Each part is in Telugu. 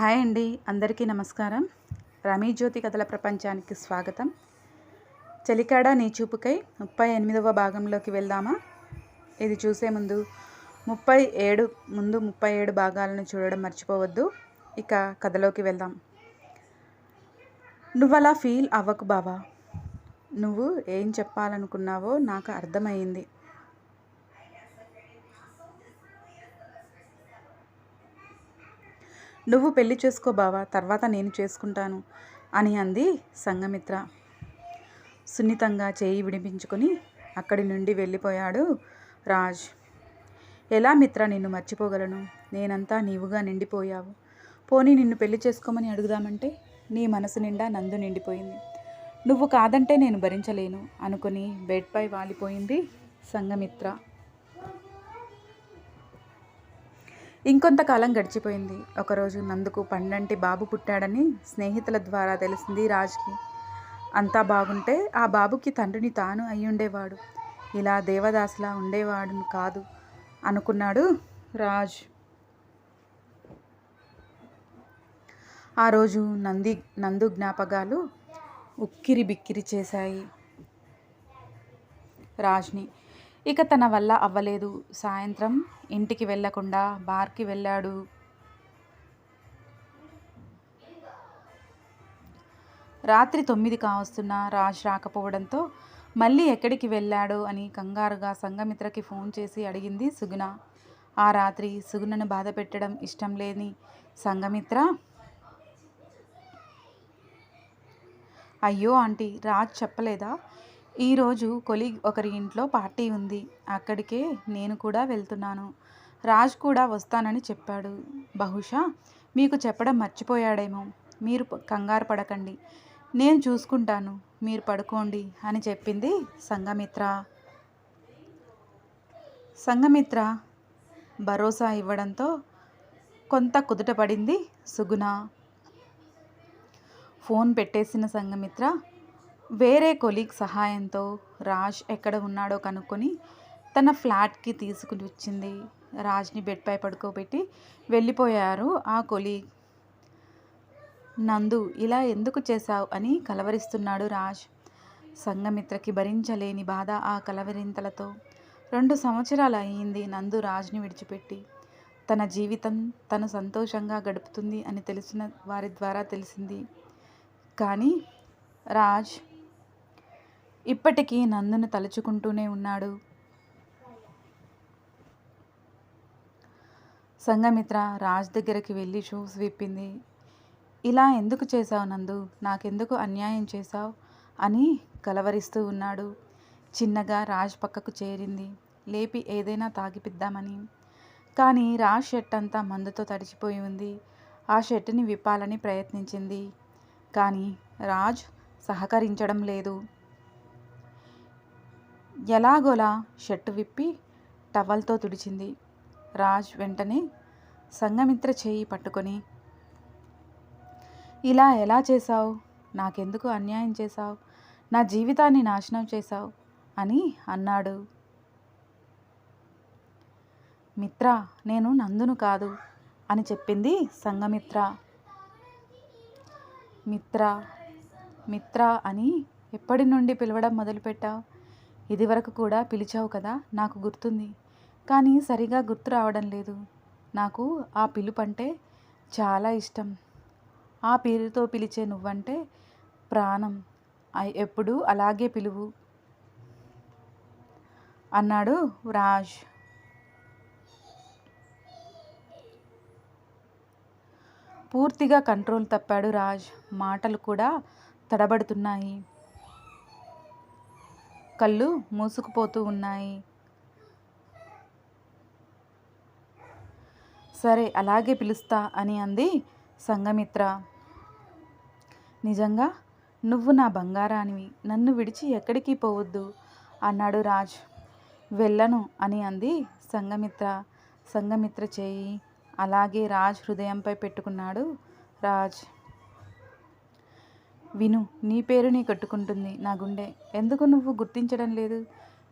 హాయ్ అండి అందరికీ నమస్కారం. రమీజ్యోతి కథల ప్రపంచానికి స్వాగతం. చలికాడ నీ చూపుకై ముప్పై ఎనిమిదవ భాగంలోకి వెళ్దామా? ఇది చూసే ముందు ముప్పై ఏడు ముందు ముప్పై ఏడు భాగాలను చూడడం మర్చిపోవద్దు. ఇక కథలోకి వెళ్దాం. నువ్వలా ఫీల్ అవ్వకు బావా. నువ్వు ఏం చెప్పాలనుకున్నావో నాకు అర్థమైంది నువ్వు పెళ్ళి చేసుకో బావా తర్వాత నేను చేసుకుంటాను అని అంది సంగమిత్ర సున్నితంగా చేయి విడిపించుకొని అక్కడి నుండి వెళ్ళిపోయాడు రాజ్. ఎలా మిత్ర నిన్ను మర్చిపోగలను? నేనంతా నీవుగా నిండిపోయావు. పోనీ నిన్ను పెళ్ళి చేసుకోమని అడుగుదామంటే నీ మనసు నిండా నందు నిండిపోయింది. నువ్వు కాదంటే నేను భరించలేను అనుకుని బెడ్పై వాలిపోయింది సంగమిత్ర ఇంకొంతకాలం గడిచిపోయింది. ఒకరోజు నందుకు పండంటి బాబు పుట్టాడని స్నేహితుల ద్వారా తెలిసింది రాజ్కి. అంతా బాగుంటే ఆ బాబుకి తండ్రిని తాను అయ్యుండేవాడు. ఇలా దేవదాసులా ఉండేవాడు కాదు అనుకున్నాడు రాజ్. ఆ రోజు నంది నందు జ్ఞాపకాలు ఉక్కిరి బిక్కిరి చేశాయి రాజ్ని. ఇక తన వల్ల అవ్వలేదు. సాయంత్రం ఇంటికి వెళ్ళకుండా బార్కి వెళ్ళాడు. రాత్రి తొమ్మిది కావస్తున్నా రాజ్ రాకపోవడంతో మళ్ళీ ఎక్కడికి వెళ్ళాడు అని కంగారుగా సంగమిత్రకి ఫోన్ చేసి అడిగింది సుగుణ. ఆ రాత్రి సుగుణను బాధ పెట్టడం ఇష్టం లేని సంగమిత్ర అయ్యో ఆంటీ రాజ్ చెప్పలేదా? ఈరోజు కొలీగ్ ఒకరి ఇంట్లో పార్టీ ఉంది. అక్కడికే నేను కూడా వెళ్తున్నాను. రాజ్ కూడా వస్తానని చెప్పాడు. బహుశా మీకు చెప్పడం మర్చిపోయాడేమో. మీరు కంగారు పడకండి. నేను చూసుకుంటాను. మీరు పడుకోండి అని చెప్పింది సంఘమిత్ర. సంఘమిత్ర భరోసా ఇవ్వడంతో కొంత కుదుట పడింది సుగుణ. ఫోన్ పెట్టేసిన సంఘమిత్ర వేరే కొలీగ్ సహాయంతో రాజ్ ఎక్కడ ఉన్నాడో కనుక్కొని తన ఫ్లాట్కి తీసుకుని వచ్చింది. రాజ్ని బెడ్పై పడుకోబెట్టి వెళ్ళిపోయారు ఆ కొలీగ్. నందు ఇలా ఎందుకు చేశావు అని కలవరిస్తున్నాడు రాజ్. సంగమిత్రకి భరించలేని బాధ ఆ కలవరింతలతో. రెండు సంవత్సరాలు అయ్యింది నందు రాజ్ని విడిచిపెట్టి. తన జీవితం తను సంతోషంగా గడుపుతుంది అని తెలిసిన వారి ద్వారా తెలిసింది. కానీ రాజ్ ఇప్పటికీ నందును తలుచుకుంటూనే ఉన్నాడు. సంఘమిత్ర రాజ్ దగ్గరికి వెళ్ళి షూస్ విప్పింది. ఇలా ఎందుకు చేశావు నందు? నాకెందుకు అన్యాయం చేశావు? అని కలవరిస్తూ ఉన్నాడు. చిన్నగా రాజ్ పక్కకు చేరింది. లేపి ఏదైనా తాగిపిద్దామని. కానీ రాజ్ షర్ట్ అంతా మందుతో తడిచిపోయి ఉంది. ఆ షర్ట్ని విప్పాలని ప్రయత్నించింది. కానీ రాజ్ సహకరించడం లేదు. ఎలాగోలా షర్టు విప్పి టవల్తో తుడిచింది. రాజ్ వెంటనే సంగమిత్ర చేయి పట్టుకొని ఇలా ఎలా చేశావు? నాకెందుకు అన్యాయం చేశావు? నా జీవితాన్ని నాశనం చేశావు? అని అన్నాడు. మిత్ర నేను నందును కాదు అని చెప్పింది సంగమిత్ర మిత్ర మిత్ర అని ఎప్పటి నుండి పిలవడం మొదలుపెట్టావు? ఇదివరకు కూడా పిలిచావు కదా నాకు గుర్తుంది. కానీ సరిగా గుర్తు రావడం లేదు. నాకు ఆ పిలుపంటే చాలా ఇష్టం. ఆ పేరుతో పిలిచే నువ్వంటే ప్రాణం. ఎప్పుడు అలాగే పిలువు. అన్నాడు రాజ్. పూర్తిగా కంట్రోల్ తప్పాడు రాజ్. మాటలు కూడా తడబడుతున్నాయి. కళ్ళు మూసుకుపోతూ ఉన్నాయి. సరే అలాగే పిలుస్తా అని అంది సంగమిత్ర నిజంగా? నువ్వు నా బంగారానివి. నన్ను విడిచి ఎక్కడికి పోవద్దు అన్నాడు రాజ్. వెళ్ళను అని అంది సంఘమిత్ర. సంగమిత్ర చేయి. అలాగే రాజ్ హృదయంపై పెట్టుకున్నాడు రాజ్. విను నీ పేరు నీ కట్టుకుంటుంది నా గుండె. ఎందుకు నువ్వు గుర్తించడం లేదు?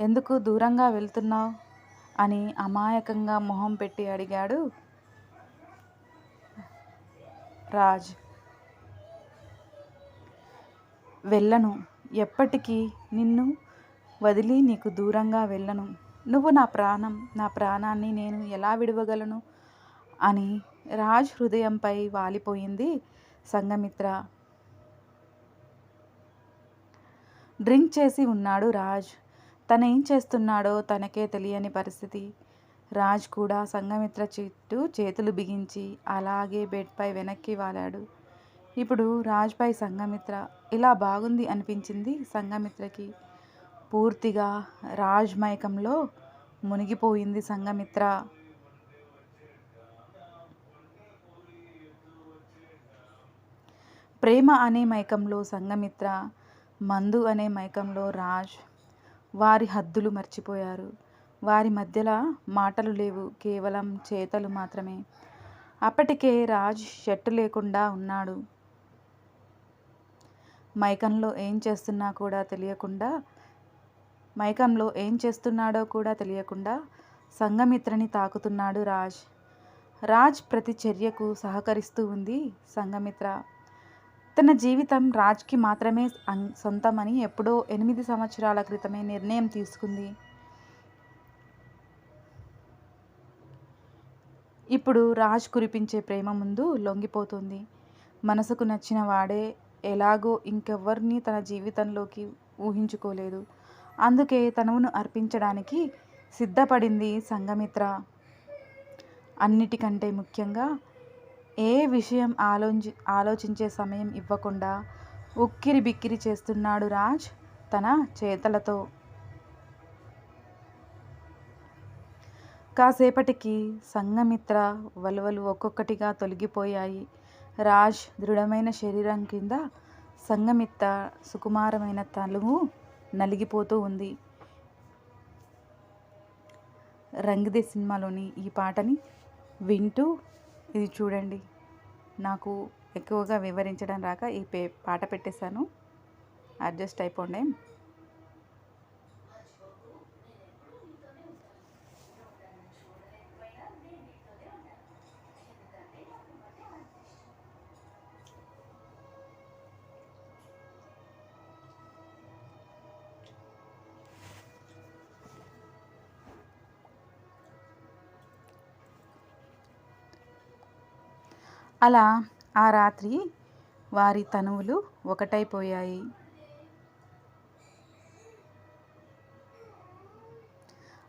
ఎందుకు దూరంగా వెళ్తున్నావు? అని అమాయకంగా మొహం పెట్టి అడిగాడు రాజ్. వెళ్ళను ఎప్పటికీ నిన్ను వదిలి నీకు దూరంగా వెళ్ళను. నువ్వు నా ప్రాణం నా ప్రాణాన్ని నేను ఎలా విడవగలను? అని రాజ్ హృదయంపై వాలిపోయింది సంగమిత్ర డ్రింక్ చేసి ఉన్నాడు రాజ్. తను ఏం చేస్తున్నాడో తనకే తెలియని పరిస్థితి. రాజ్ కూడా సంఘమిత్ర చుట్టూ చేతులు బిగించి అలాగే బెడ్పై వెనక్కి వాలాడు. ఇప్పుడు రాజ్పై సంఘమిత్ర ఇలా బాగుంది అనిపించింది సంఘమిత్రకి. పూర్తిగా రాజ్ మైకంలో మునిగిపోయింది సంఘమిత్ర. ప్రేమ అనే మైకంలో సంఘమిత్ర మందు అనే మైకంలో రాజ్ వారి హద్దులు మర్చిపోయారు. వారి మధ్యలో మాటలు లేవు కేవలం చేతలు మాత్రమే. అప్పటికే రాజ్ షర్టు లేకుండా ఉన్నాడు. మైకంలో ఏం చేస్తున్నా కూడా తెలియకుండా మైకంలో ఏం చేస్తున్నాడో కూడా తెలియకుండా సంగమిత్రని తాకుతున్నాడు రాజ్. రాజ్ ప్రతి చర్యకు సహకరిస్తూ ఉంది సంగమిత్ర తన జీవితం రాజ్కి మాత్రమే సొంతమని ఎప్పుడో ఎనిమిది సంవత్సరాల క్రితమే నిర్ణయం తీసుకుంది. ఇప్పుడు రాజ్ కురిపించే ప్రేమ ముందు లొంగిపోతుంది. మనసుకు నచ్చిన వాడే ఎలాగో ఇంకెవ్వరిని తన జీవితంలోకి ఊహించుకోలేదు. అందుకే తనవును అర్పించడానికి సిద్ధపడింది సంఘమిత్ర. అన్నిటికంటే ముఖ్యంగా ఏ విషయం ఆలోచి ఆలోచించే సమయం ఇవ్వకుండా ఉక్కిరి బిక్కిరి చేస్తున్నాడు రాజ్ తన చేతలతో. కాసేపటికి సంఘమిత్ర వలువలు ఒక్కొక్కటిగా తొలగిపోయాయి. రాజ్ దృఢమైన శరీరం కింద సంగమిత్ర సుకుమారమైన తలువు నలిగిపోతూ ఉంది. రంగ్దే సినిమాలోని ఈ పాటని వింటూ ఇది చూడండి. నాకు ఎక్కువగా వివరించడం రాక ఈ పే పాట పెట్టేశాను. అడ్జస్ట్ అయిపోండి. అలా ఆ రాత్రి వారి తనువులు ఒకటైపోయాయి.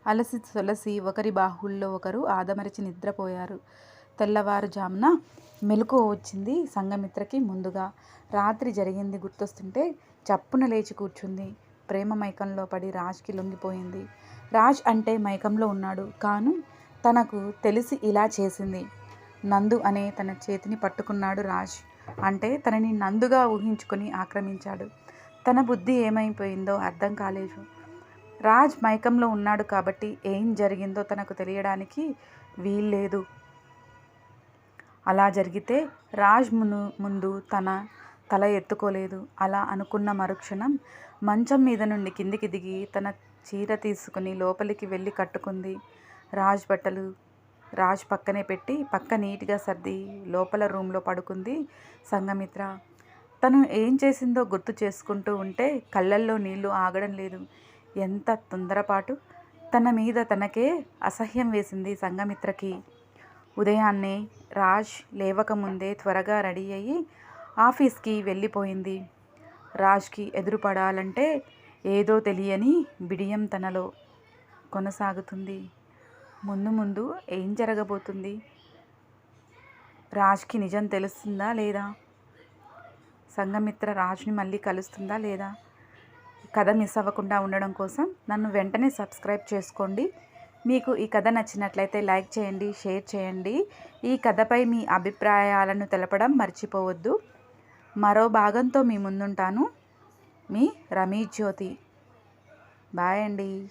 అలసి తులసి ఒకరి బాహుల్లో ఒకరు ఆదమరిచి నిద్రపోయారు. తెల్లవారుజామున మెలకు వచ్చింది సంగమిత్రకి ముందుగా. రాత్రి జరిగింది గుర్తొస్తుంటే చప్పున లేచి కూర్చుంది. ప్రేమ మైకంలో పడి రాజ్కి లొంగిపోయింది. రాజ్ అంటే మైకంలో ఉన్నాడు. కాను తనకు తెలిసి ఇలా చేసింది. నందు అనే తన చేతిని పట్టుకున్నాడు రాజ్. అంటే తనని నందుగా ఊహించుకొని ఆక్రమించాడు. తన బుద్ధి ఏమైపోయిందో అర్థం కాలేదు. రాజ్ మైకంలో ఉన్నాడు కాబట్టి ఏం జరిగిందో తనకు తెలియడానికి వీల్లేదు. అలా జరిగితే రాజ్ మును ముందు తన తల ఎత్తుకోలేదు. అలా అనుకున్న మరుక్షణం మంచం మీద నుండి కిందికి దిగి తన చీర తీసుకుని లోపలికి వెళ్ళి కట్టుకుంది రాజ్ బట్టలు. రాజ్ పక్కనే పెట్టి పక్క నీట్గా సర్ది లోపల రూమ్లో పడుకుంది సంఘమిత్ర. తను ఏం చేసిందో గుర్తు చేసుకుంటూ ఉంటే కళ్ళల్లో నీళ్ళు ఆగడం లేదు. ఎంత తొందరపాటు? తన మీద తనకే అసహ్యం వేసింది సంఘమిత్రకి. ఉదయాన్నే రాజ్ లేవకముందే త్వరగా రెడీ అయ్యి ఆఫీస్కి వెళ్ళిపోయింది. రాజ్కి ఎదురుపడాలంటే ఏదో తెలియని బిడియం తనలో కొనసాగుతుంది. ముందు ముందు ఏం జరగబోతుంది? రాజ్కి నిజం తెలుస్తుందా లేదా? సంఘమిత్ర రాజ్ని మళ్ళీ కలుస్తుందా లేదా? కథ మిస్ అవ్వకుండా ఉండడం కోసం నన్ను వెంటనే సబ్స్క్రైబ్ చేసుకోండి. మీకు ఈ కథ నచ్చినట్లయితే లైక్ చేయండి షేర్ చేయండి. ఈ కథపై మీ అభిప్రాయాలను తెలపడం మర్చిపోవద్దు. మరో భాగంతో మీ ముందుంటాను. మీ రమీ జ్యోతి. బాయ్ అండి.